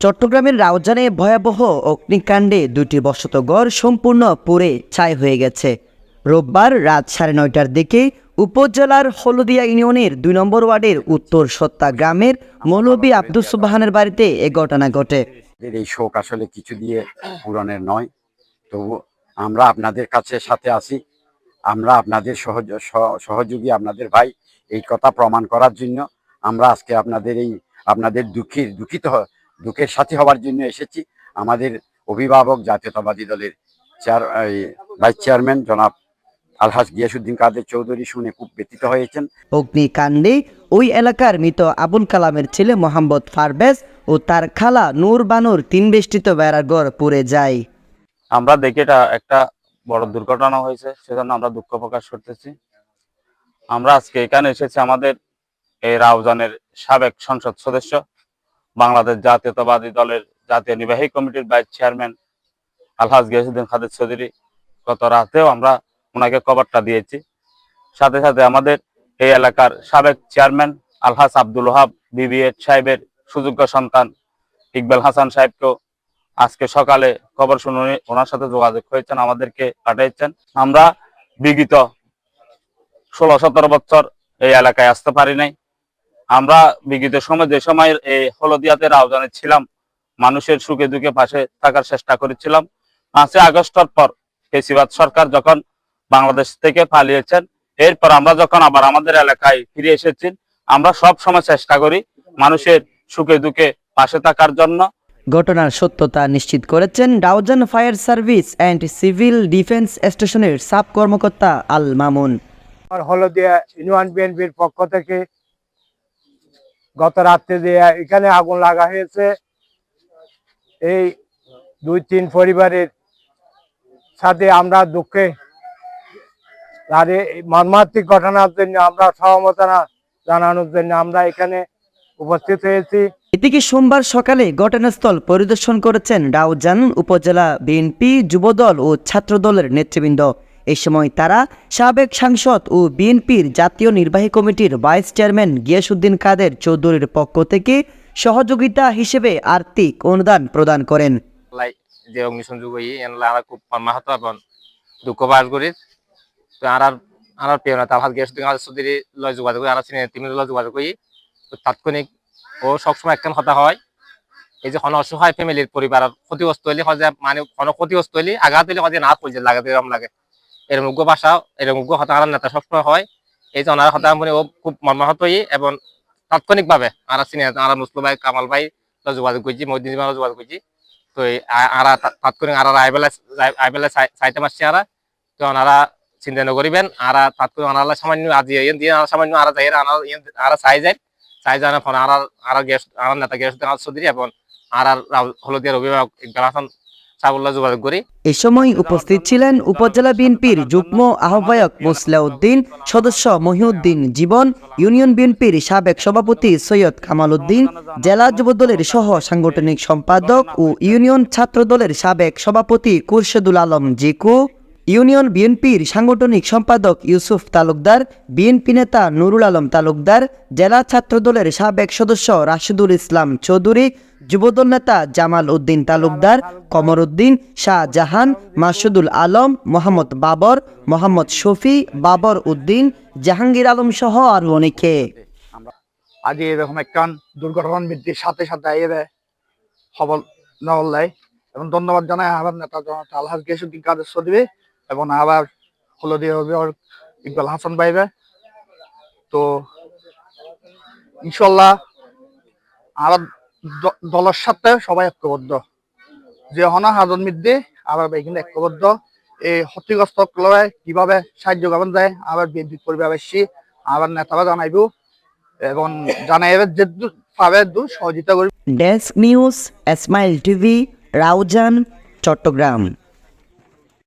চট্টগ্রামের রাউজানে ভয়াবহ অগ্নিকাণ্ডে দুটি বসত ঘর সম্পূর্ণ পুড়ে ছাই হয়ে গেছে। রোববার রাত সাড়ে নয়টার দিকে উপজেলার হলদিয়া ইউনিয়নের দুই নম্বর ওয়ার্ডের উত্তর সত্তা গ্রামের মৌলবী আব্দুল সুবাহানের বাড়িতে এ ঘটনা ঘটে। এই শোক আসলে কিছু দিয়ে পূরণের নয়। তবু আমরা আপনাদের কাছে সাথে আছি। আমরা আপনাদের সহজ, সহ- সহযোগী আপনাদের ভাই। এই কথা প্রমাণ করার জন্য আমরা আজকে আপনাদের এই, আপনাদের দুঃখী দুঃখিত দুঃখের সাথী হওয়ার জন্য এসেছি। আমাদের অভিভাবক জাতীয়তাবাদী দলের চেয়ার এই ভাইস চেয়ারম্যান জনাব আলহাজ গিয়াসুদ্দিন কাদের চৌধুরী শুনে খুব ব্যথিত হয়েছেন। অগ্নিকাণ্ডে ওই এলাকার মৃত আবুল কালামের ছেলে মোহাম্মদ ফারবেজ ও তার খালা নূর বানুর তিন বেষ্টিত বেড়ার ঘর পুড়ে যায়। আমরা দেখি এটা একটা বড় দুর্ঘটনা হয়েছে সেজন্য আমরা দুঃখ প্রকাশ করতেছি। আমরা আজকে এখানে এসেছি আমাদের এই রাউজানের সাবেক সংসদ সদস্য বাংলাদেশ জাতীয়তাবাদী দলের জাতীয় নির্বাহী কমিটির ভাইস চেয়ারম্যান আলহাজ গিয়াসুদ্দিন খাদের চৌধুরী গত রাতেও আমরা ওনাকে কভারটা দিয়েছি। সাথে সাথে আমাদের এই এলাকার সাবেক চেয়ারম্যান আলহাজ আব্দুল ওহাব বিবিএড সাহেবের সুযোগ্য সন্তান ইকবাল হাসান সাহেবকেও আজকে সকালে খবর শুনে ওনার সাথে যোগাযোগ হয়েছেন, আমাদেরকে পাঠিয়েছেন আমরা বিগত ষোলো সতেরো বছর এই এলাকায় আসতে পারি নাই। আমরা বিগত সময় যে সময় এই হলদিয়াতে রাউজানে ছিলাম মানুষের সুখে দুঃখে পাশে থাকার চেষ্টা করেছিলাম। পাঁচই আগস্টের পর ফেসিবাদ সরকার যখন বাংলাদেশ থেকে পালিয়েছেন এরপর আমরা যখন আবার আমাদের এলাকায় ফিরে এসেছি আমরা সব সময় চেষ্টা করি মানুষের সুখে দুঃখে পাশে থাকার জন্য। ঘটনার সত্যতা নিশ্চিত করেছেন Raozan fire service and civil defence স্টেশনের সাব কর্মকর্তা আল মামুন। হলদিয়া ইউনিয়ন বিএনপির পক্ষ থেকে গত রাত্রে যে এখানে আগুন লাগা হয়েছে, এই দুই তিন পরিবারের সাথে আমরা দুঃখে আর এই মর্মান্তিক ঘটনার জন্য আমরা সহমতনা জানানোর জন্য আমরা এখানে উপস্থিত হয়েছি। এদিকে সোমবার সকালে ঘটনাস্থল পরিদর্শন করেছেন ডাউজান উপজেলা বিএনপি যুবদল ও ছাত্রদলের নেতৃবৃন্দ। এই সময় তারা সাবেক সাংসদ ও বিএনপির জাতীয় নির্বাহী কমিটির ভাইস চেয়ারম্যান গিয়াসুদ্দিন কাদের চৌধুরীর পক্ষ থেকে সহযোগিতা হিসেবে আর্থিক অনুদান প্রদান করেন। যে অগ্নিসংযোগ খুব এবং দুঃখ প্রকাশ করি। তো আর হাত তুমি লয় যোগাযোগ আর লয় যোগাযোগ করি। তো তাৎক্ষণিক ও সবসময় একখান কথা হয়। এই যে কোনো অসহায় ফ্যামিলির পরিবার, ক্ষতিগ্রস্ত হইলে হয় মানে কোনো ক্ষতিগ্রস্ত হইলে আঘাত হইলে হয় না পড়ছে লাগাতে লাগে। এরকম উগ্র ভাষা, এরকম উগ্র হতা নেতা সবসময় হয়। এই যে ওনার হতা মানে ও খুব মর্মাহত হই এবং তাৎক্ষণিকভাবে আর চিনি আর মুসলিম ভাই, কামাল ভাই যোগাযোগ করছি মহিদিন যোগাযোগ করছি। তো আরা তাৎক্ষণিক আরা আইবেলা আইবেলা চাইতে পারছি আরা। তো ওনারা চিন্তা নকরিবেন আরা তাৎক্ষণিক ওনারা সামান্য আজি ইয়েন দিয়ে আরা সামান্য আরা যাই আরা চাই যায়। চাই যায় না ফোন আরা আরা গ্যাস আরা নেতা গ্যাস চৌধুরী এবং আর আর হলদিয়ার অভিভাবক ইকবাল হাসান এ সময় উপস্থিত ছিলেন উপজেলা বিএনপির যুগ্ম আহ্বায়ক মুসলাউদ্দিন, সদস্য মহিউদ্দিন জীবন, ইউনিয়ন বিএনপির সাবেক সভাপতি সৈয়দ কামাল উদ্দিন জেলা যুবদলের সহ সাংগঠনিক সম্পাদক ও ইউনিয়ন ছাত্র দলের সাবেক সভাপতি কুরশেদুল আলম জিকু। ইউনিয়ন বিএনপির সাংগঠনিক সম্পাদক ইউসুফ তালুকদার, বিএনপি নেতা নুরুল আলম তালুকদার, জেলা ছাত্রদলের সাবেক সদস্য রাশিদুল ইসলাম চৌধুরী, যুবদল নেতা জামাল উদ্দিন তালুকদার, কমর উদ্দিন শাহজাহান মাসুদুল আলম, মোহাম্মদ বাবর, মোহাম্মদ শফি, বাবর উদ্দিন, জাহাঙ্গীর আলম সহ আরও অনেকে। আজ এরকম একটা দুর্ঘটনা বৃদ্ধির সাথে সাথে খবর নেওয়ার লাই এবং ধন্যবাদ জানাই আবার নেতা জনতা আলহাজ গেসুদ্দিন কাদের চৌধুরী। এবং আবার হলদিয়া অভিভাবক ইকবাল হাসান ভাইবে। তো ইনশাল্লাহ আবার দলের সাথে সবাই ঐক্যবদ্ধ। যে হনা হাজন মধ্যে আবার এখানে ঐক্যবদ্ধ। এই ক্ষতিগ্রস্ত লড়াই কীভাবে সাহায্য করবেন যায়, আবার বিএনপি পরিবার আসছি আবার নেতারা জানাইব এবং জানাই যে পাবে দু সহযোগিতা করবে। Desk news smile TV, Raozan, Chattogram.